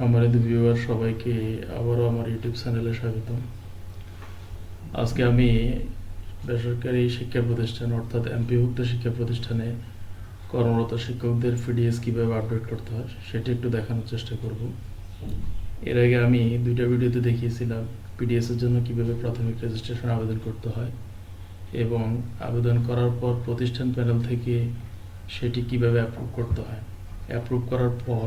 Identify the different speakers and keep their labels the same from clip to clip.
Speaker 1: সম্মানিত ভিউয়ার সবাইকে আবারও আমার ইউটিউব চ্যানেলে স্বাগতম। আজকে আমি বেসরকারি শিক্ষা প্রতিষ্ঠান, অর্থাৎ এমপিভুক্ত শিক্ষা প্রতিষ্ঠানে কর্মরত শিক্ষকদের পিডিএস কীভাবে আপডেট করতে হয়, সেটি একটু দেখানোর চেষ্টা করব। এর আগে আমি দুইটা ভিডিওতে দেখিয়েছিলাম পিডিএসের জন্য কীভাবে প্রাথমিক রেজিস্ট্রেশন আবেদন করতে হয় এবং আবেদন করার পর প্রতিষ্ঠান প্যানেল থেকে সেটি কীভাবে অ্যাপ্রুভ করতে হয়। অ্যাপ্রুভ করার পর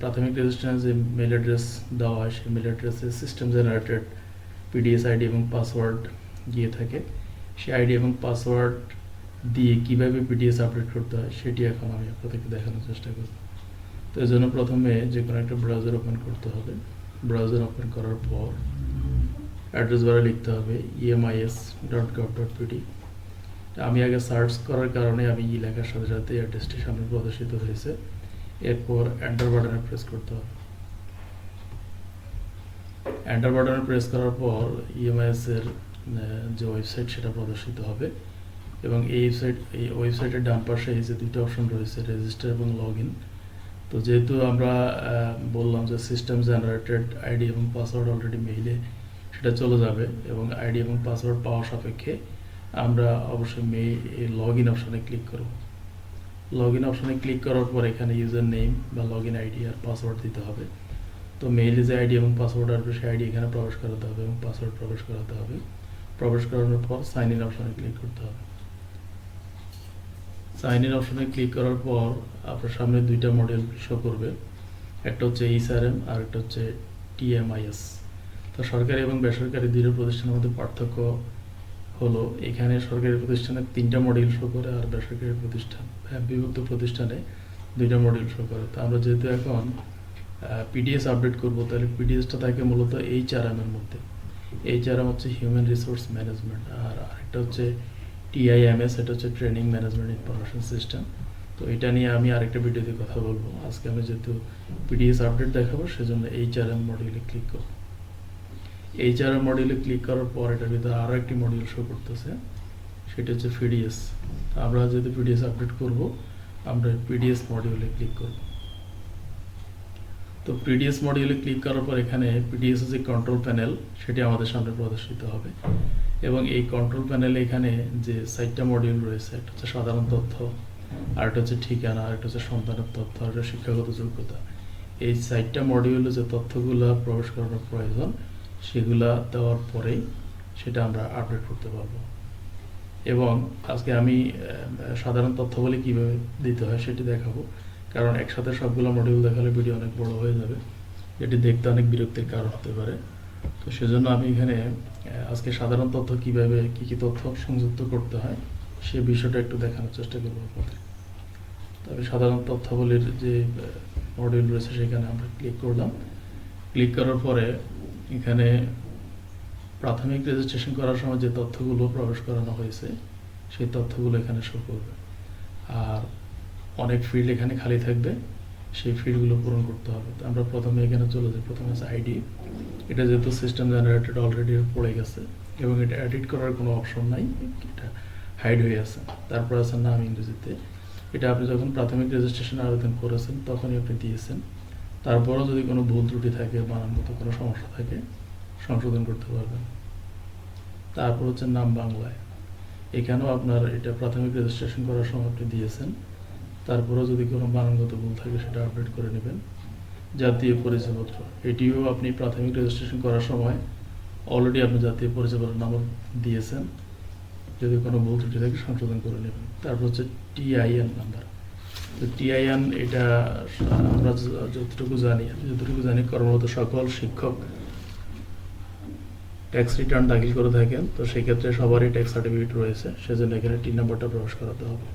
Speaker 1: প্রাথমিক রেজিস্ট্রেশনে যে মেল অ্যাড্রেস দেওয়া হয়, সেই মেল অ্যাড্রেসে সিস্টেম জেনারেটেড পিডিএস আইডি এবং পাসওয়ার্ড গিয়ে থাকে। সেই আইডি এবং পাসওয়ার্ড দিয়ে কীভাবে পিডিএস আপডেট করতে হয়, সেটি এখন আমি আপনাদেরকে দেখানোর চেষ্টা করব। তো এর জন্য প্রথমে যে কোনো একটা ব্রাউজার ওপেন করতে হবে। ব্রাউজার ওপেন করার পর অ্যাড্রেস বারে লিখতে হবে E EMIS dot gov dot PD আমি আগে সার্চ করার কারণে আমি ই লেখার সাথে সাথে অ্যাড্রেসটি সামনে প্রদর্শিত হয়েছে। এরপর এন্টার বাটনে প্রেস করতে হবে। এন্টার বাটনে প্রেস করার পর ইএমআইএস এর যে ওয়েবসাইট সেটা প্রদর্শিত হবে এবং এই ওয়েবসাইট এই ওয়েবসাইটের ডান পাশে এই যে দুটো অপশন রয়েছে রেজিস্টার এবং লগ ইন তো যেহেতু আমরা বললাম যে সিস্টেম জেনারেটেড আইডি এবং পাসওয়ার্ড অলরেডি মেইলে সেটা চলে যাবে এবং আইডি এবং পাসওয়ার্ড পাওয়া সাপেক্ষে আমরা অবশ্যই মে লগ ইন অপশনে ক্লিক করব। লগ ইন অপশনে ক্লিক করার পর এখানে ইউজার নেম বা লগ ইন আইডি আর পাসওয়ার্ড দিতে হবে। তো মেইলে যে আইডি এবং পাসওয়ার্ড আসবে, সেই আইডি এখানে প্রবেশ করাতে হবে এবং পাসওয়ার্ড প্রবেশ করাতে হবে। প্রবেশ করানোর পর সাইন ইন অপশনে ক্লিক করতে হবে। সাইন ইন অপশনে ক্লিক করার পর আপনার সামনে দুইটা মডেল শো করবে। একটা হচ্ছে ইসআরএম আর একটা হচ্ছে টিএমআইএস তো সরকারি এবং বেসরকারি দুটো প্রতিষ্ঠানের মধ্যে পার্থক্য হলো এখানে সরকারি প্রতিষ্ঠানে তিনটা মডিউল শো করে আর বেসরকারি প্রতিষ্ঠান হ্যাঁ, বিভক্ত প্রতিষ্ঠানে দুইটা মডিউল শো করে। তো আমরা যেহেতু এখন পিডিএস আপডেট করব তাহলে পিডিএসটা থাকে মূলত এইচআরএম এর মধ্যে। এইচআরএম হচ্ছে হিউম্যান রিসোর্স ম্যানেজমেন্ট আর আরেকটা হচ্ছে টিআইএমএস এটা হচ্ছে ট্রেনিং ম্যানেজমেন্ট ইনফরমেশন সিস্টেম তো এটা নিয়ে আমি আরেকটা ভিডিওতে কথা বলব। আজকে আমি যেহেতু পিডিএস আপডেট দেখাবো সেজন্য এইচআরএম মডিউলে ক্লিক করব। এইচআরএম মডিউলে ক্লিক করার পর এটার ভিতরে আরও একটি মডিউল শো করতেছে। সেটা হচ্ছে পিডিএস আমরা যেহেতু পিডিএস আপডেট করব, আমরা পিডিএস মডিউলে ক্লিক করব। তো পিডিএস মডিউলে ক্লিক করার পর এখানে পিডিএস যে কন্ট্রোল প্যানেল সেটি আমাদের সামনে প্রদর্শিত হবে। এবং এই কন্ট্রোল প্যানেলে এখানে যে সাইটটা মডিউল রয়েছে, একটা হচ্ছে সাধারণ তথ্য, আর একটা হচ্ছে ঠিকানা, আর একটা হচ্ছে সন্তানের তথ্য, আর শিক্ষাগত যোগ্যতা। এই সাইটটা মডিউলে যে তথ্যগুলো প্রবেশ করানোর প্রয়োজন সেগুলা দেওয়ার পরেই সেটা আমরা আপডেট করতে পারব। এবং আজকে আমি সাধারণ তথ্যাবলী কীভাবে দিতে হয় সেটি দেখাবো। কারণ একসাথে সবগুলো মডিউল দেখালে ভিডিও অনেক বড় হয়ে যাবে। এটি দেখতে অনেক বিরক্তির কারণ হতে পারে। তো সেজন্য আমি এখানে আজকে সাধারণ তথ্য কীভাবে, কি কি তথ্য সংযুক্ত করতে হয় সে বিষয়টা একটু দেখানোর চেষ্টা করব আপনাদের। তবে সাধারণ তথ্যাবলীর যে মডিউল রয়েছে সেখানে আমরা ক্লিক করলাম। ক্লিক করার পরে এখানে প্রাথমিক রেজিস্ট্রেশন করার সময় যে তথ্যগুলো প্রবেশ করানো হয়েছে, সেই তথ্যগুলো এখানে শো করবে। আর অনেক ফিল্ড এখানে খালি থাকবে, সেই ফিল্ডগুলো পূরণ করতে হবে। তো আমরা প্রথমে এখানে চলে যাই, প্রথমে আছে আইডি এটা যেহেতু সিস্টেম জেনারেটেড অলরেডি পড়ে গেছে এবং এটা এডিট করার কোনো অপশন নাই, এটা হাইড হয়ে আছে। তারপর আছে নাম ইংরেজিতে। এটা আপনি যখন প্রাথমিক রেজিস্ট্রেশন আবেদন করেছেন, তখনই আপনি দিয়েছেন। তারপরও যদি কোনো ভুল ত্রুটি থাকে বানানগত কোনো সমস্যা থাকে, সংশোধন করতে পারবেন। তারপর হচ্ছে নাম বাংলায়। এখানেও আপনার এটা প্রাথমিক রেজিস্ট্রেশন করার সময় আপনি দিয়েছেন। তারপরেও যদি কোনো বানানগত ভুল থাকে, সেটা আপডেট করে নেবেন। জাতীয় পরিচয়পত্র, এটিও আপনি প্রাথমিক রেজিস্ট্রেশন করার সময় অলরেডি আপনি জাতীয় পরিচয়পত্র নাম্বার দিয়েছেন। যদি কোনো ভুল ত্রুটি থাকে, সংশোধন করে নেবেন। তারপর হচ্ছে টিআইএন নাম্বার টিআইএন এটা আমরা যতটুকু জানি যতটুকু জানি কর্মরত সকল শিক্ষক ট্যাক্স রিটার্ন দাখিল করে থাকেন, তো সেক্ষেত্রে সবারই ট্যাক্স সার্টিফিকেট রয়েছে, সেজন্য এখানে টিন নাম্বারটা প্রবেশ করাতে হবে।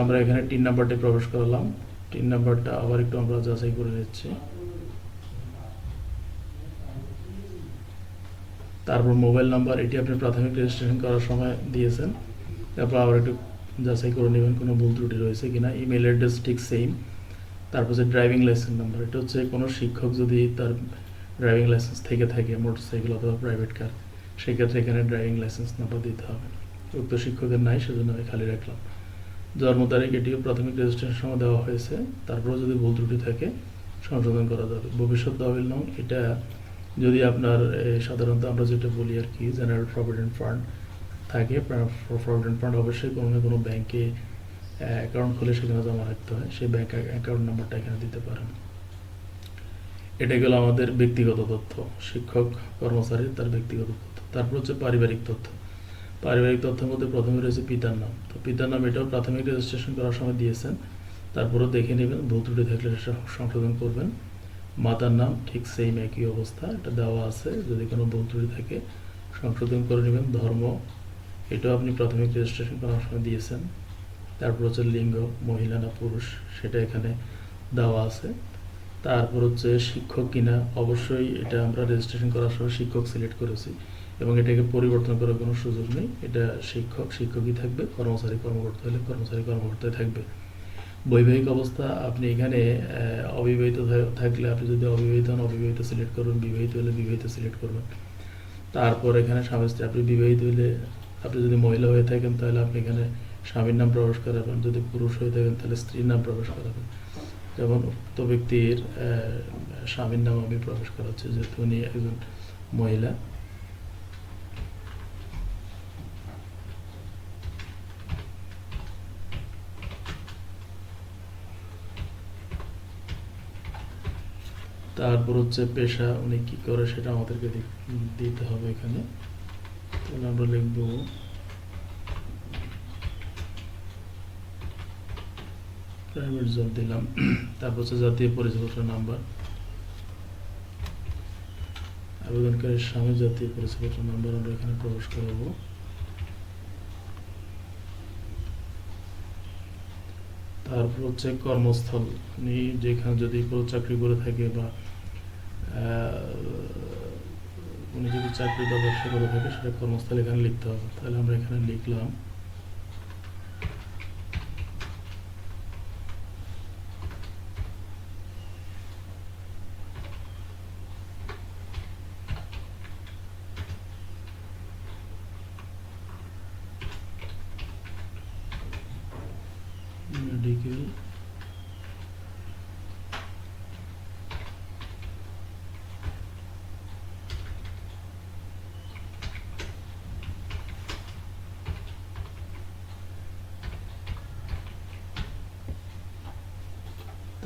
Speaker 1: আমরা এখানে টিন নাম্বারটি প্রবেশ করালাম টিন নাম্বারটা আবার একটু আমরা যাচাই করে নিচ্ছি। তারপর মোবাইল নাম্বার, এটি আপনি প্রাথমিক রেজিস্ট্রেশন করার সময় দিয়েছেন। তারপর আবার একটু যাচাই করে নেবেন কোনো ভুল ত্রুটি রয়েছে কিনা। ইমেল অ্যাড্রেস ঠিক সেম তারপর হচ্ছে ড্রাইভিং লাইসেন্স নাম্বার এটা হচ্ছে কোনো শিক্ষক যদি তার ড্রাইভিং লাইসেন্স থেকে থাকে মোটরসাইকেল অথবা প্রাইভেট কার সেক্ষেত্রে এখানে ড্রাইভিং লাইসেন্স নাম্বার দিতে হবে। উক্ত শিক্ষকের নাই, সেজন্য আমি খালি রাখলাম। জন্ম তারিখ, এটিও প্রাথমিক রেজিস্ট্রেশন সময় দেওয়া হয়েছে। তারপরে যদি ভুল ত্রুটি থাকে, সংশোধন করা যাবে। ভবিষ্যৎ তহবিল নং, এটা যদি আপনার সাধারণত আমরা যেটা বলি আর কি জেনারেল প্রভিডেন্ট ফান্ড থাকে প্রভিডেন্ট ফান্ড অবশ্যই কোনো না কোনো ব্যাংকে অ্যাকাউন্ট খুলে সেখানে জমা রাখতে হয়। সেই ব্যাংক অ্যাকাউন্ট নাম্বারটা এখানে দিতে পারেন। এটা গেল আমাদের ব্যক্তিগত তথ্য। শিক্ষক, কর্মচারী, তার ব্যক্তিগত তথ্য। তারপর হচ্ছে পারিবারিক তথ্য। পারিবারিক তথ্যের মধ্যে প্রথমে রয়েছে পিতার নাম। তো পিতার নাম এটাও প্রাথমিক রেজিস্ট্রেশন করার সময় দিয়েছেন। তারপরেও দেখে নেবেন, ভুল ত্রুটি থাকলে সংশোধন করবেন। মাতার নাম ঠিক সেম একই অবস্থা, এটা দেওয়া আছে। যদি কোনো ভুল ত্রুটি থাকে, সংশোধন করে নেবেন। ধর্ম, এটাও আপনি প্রাথমিক রেজিস্ট্রেশন করার সময় দিয়েছেন। তারপর হচ্ছে লিঙ্গ, মহিলা না পুরুষ, সেটা এখানে দেওয়া আছে। তারপর হচ্ছে শিক্ষক কিনা, অবশ্যই এটা আমরা রেজিস্ট্রেশন করার সময় শিক্ষক সিলেক্ট করেছি। এবং এটাকে পরিবর্তন করার কোনো সুযোগ নেই। এটা শিক্ষক, শিক্ষকই থাকবে, কর্মচারী, কর্মকর্তা হলে কর্মচারী, কর্মকর্তাই থাকবে। বৈবাহিক অবস্থা, আপনি এখানে অবিবাহিত থাকলে আপনি যদি অবিবাহিত হন, অবিবাহিত সিলেক্ট করবেন বিবাহিত হলে বিবাহিত সিলেক্ট করবেন তারপর এখানে স্বামী স্ত্রী, আপনি বিবাহিত হলে আপনি যদি মহিলা হয়ে থাকেন, তাহলে আপনি এখানে স্বামীর নাম প্রবেশ করাবেন। যদি পুরুষ হয়ে থাকেন, তাহলে স্ত্রীর নাম প্রবেশ করাবেন। যেমন উক্ত ব্যক্তির স্বামীর নাম আমি প্রবেশ করাচ্ছি, যেহেতু উনি একজন মহিলা। তারপর হচ্ছে পেশা উনি কি করে সেটা আমাদেরকে দিতে হবে এখানে। তাহলে আমরা লিখব প্রাইভেট জব দিলাম। তারপর হচ্ছে জাতীয় পরিচয়পত্র নাম্বার। আবেদনকারীর স্বামী জাতীয় পরিচয়পত্র নাম্বার আমরা এখানে প্রবেশ করাবো। তারপর হচ্ছে কর্মস্থল। উনি যেখানে যদি কোনো চাকরি করে থাকে বা উনি যদি চাকরি বা ব্যবসা করে থাকে, সেটা কর্মস্থল এখানে লিখতে হবে। তাহলে আমরা এখানে লিখলাম মেডিকেল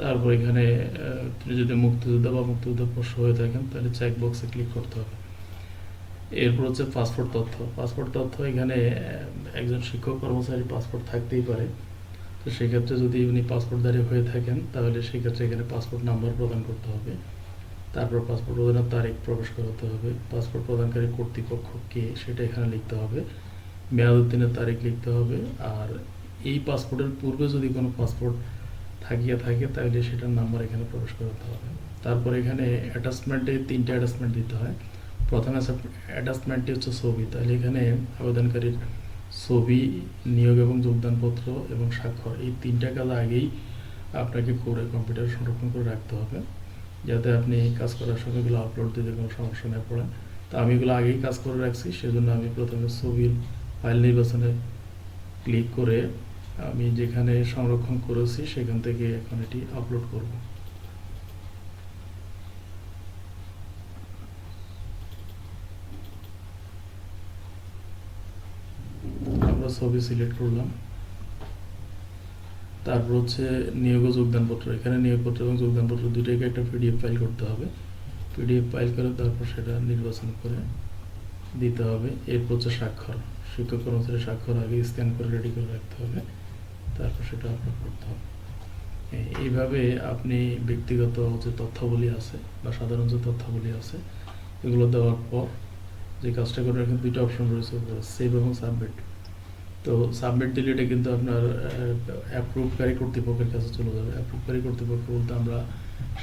Speaker 1: তারপর এখানে আপনি যদি মুক্তিযোদ্ধা বা মুক্তিযোদ্ধা পোষ্য হয়ে থাকেন, তাহলে চেক বক্সে ক্লিক করতে হবে। এরপর হচ্ছে পাসপোর্ট তথ্য। পাসপোর্ট তথ্য এখানে একজন শিক্ষক কর্মচারী পাসপোর্ট থাকতেই পারে। তো সেক্ষেত্রে যদি উনি পাসপোর্টধারী হয়ে থাকেন, তাহলে সেক্ষেত্রে এখানে পাসপোর্ট নাম্বার প্রদান করতে হবে। তারপর পাসপোর্ট প্রদানের তারিখ প্রবেশ করাতে হবে। পাসপোর্ট প্রদানকারী কর্তৃপক্ষ কে, সেটা এখানে লিখতে হবে। মেয়াদ উত্তীর্ণের তারিখ লিখতে হবে। আর এই পাসপোর্টের পূর্বে যদি কোনো পাসপোর্ট থাকিয়া থাকে তাহলে সেটার নাম্বার এখানে প্রবেশ করাতে হবে। তারপর এখানে অ্যাটাচমেন্টে তিনটা অ্যাটাচমেন্ট দিতে হয়। প্রথম অ্যাটাচমেন্টটি হচ্ছে ছবি। তাহলে এখানে আবেদনকারীর ছবি, নিয়োগ এবং যোগদানপত্র এবং স্বাক্ষর, এই তিনটা কাজ আগেই আপনাকে করে কম্পিউটারে সংরক্ষণ করে রাখতে হবে। যাতে আপনি কাজ করার সময় এগুলো আপলোড দিতে কোনো সমস্যা না পড়েন তো আমি এগুলো আগেই কাজ করে রাখছি। সেজন্য আমি প্রথমে ছবির ফাইল নির্বাচনে ক্লিক করে আমি যেখানে সংরক্ষণ করেছি, সেখান থেকে এখন এটি আপলোড করব। আমরা ছবি সিলেক্ট করলাম। তারপর হচ্ছে নিয়োগ যোগদানপত্র এখানে নিয়োগপত্র এবং যোগদানপত্র দুটোকে একটা পিডিএফ ফাইল করতে হবে। পিডিএফ ফাইল করে তারপর সেটা নির্বাচন করে দিতে হবে। এরপর হচ্ছে স্বাক্ষর। শিক্ষক কর্মচারী স্বাক্ষর আগে স্ক্যান করে রেডি করে রাখতে হবে। তারপর সেটা আপলোড করতে হবে। এইভাবে আপনি ব্যক্তিগত যে তথ্যাবলী আছে বা সাধারণ যে তথ্যাবলী আছে, এগুলো দেওয়ার পর যে কাজটা করে এখানে দুইটা অপশন রয়েছে সেভ এবং সাবমিট তো সাবমিট দিলে এটা কিন্তু আপনার অ্যাপ্রুভকারী কর্তৃপক্ষের কাছে চলে যাবে। অ্যাপ্রুভকারী কর্তৃপক্ষ বলতে আমরা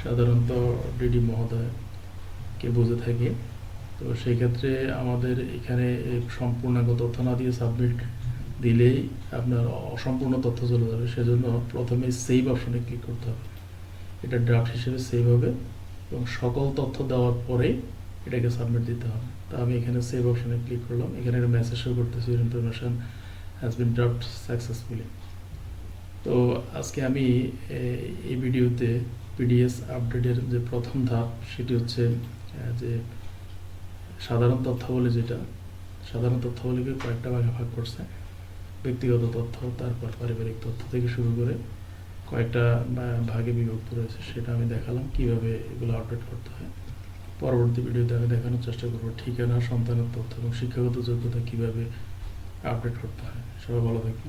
Speaker 1: সাধারণত ডিডি মহোদয়কে বুঝে থাকি। তো সেই ক্ষেত্রে আমাদের এখানে সম্পূর্ণাঙ্গ তথ্য না দিয়ে সাবমিট দিলেই আপনার অসম্পূর্ণ তথ্য চলে যাবে। সেজন্য প্রথমে সেভ অপশনে ক্লিক করতে হবে। এটা ড্রাফট হিসেবে সেভ হবে এবং সকল তথ্য দেওয়ার পরে এটাকে সাবমিট দিতে হবে। তো আমি এখানে সেভ অপশনে ক্লিক করলাম। এখানে একটা মেসেজ শো করতেছে information has been draft successfully তো আজকে আমি এই ভিডিওতে পিডিএস আপডেটের যে প্রথম ধাপ, সেটি হচ্ছে যে সাধারণ তথ্যাবলী যেটা, সাধারণ তথ্যাবলীকে কয়েকটা ভাগে ভাগ করছে। ব্যক্তিগত তথ্য, তারপর পারিবারিক তথ্য থেকে শুরু করে কয়েকটা ভাগে বিভক্ত রয়েছে, সেটা আমি দেখালাম কীভাবে এগুলো আপডেট করতে হয়। পরবর্তী ভিডিওতে আমি দেখানোর চেষ্টা করব ঠিকানা, সন্তানের তথ্য এবং শিক্ষাগত যোগ্যতা কীভাবে আপডেট করতে হয়। সবাই ভালো থাকবেন।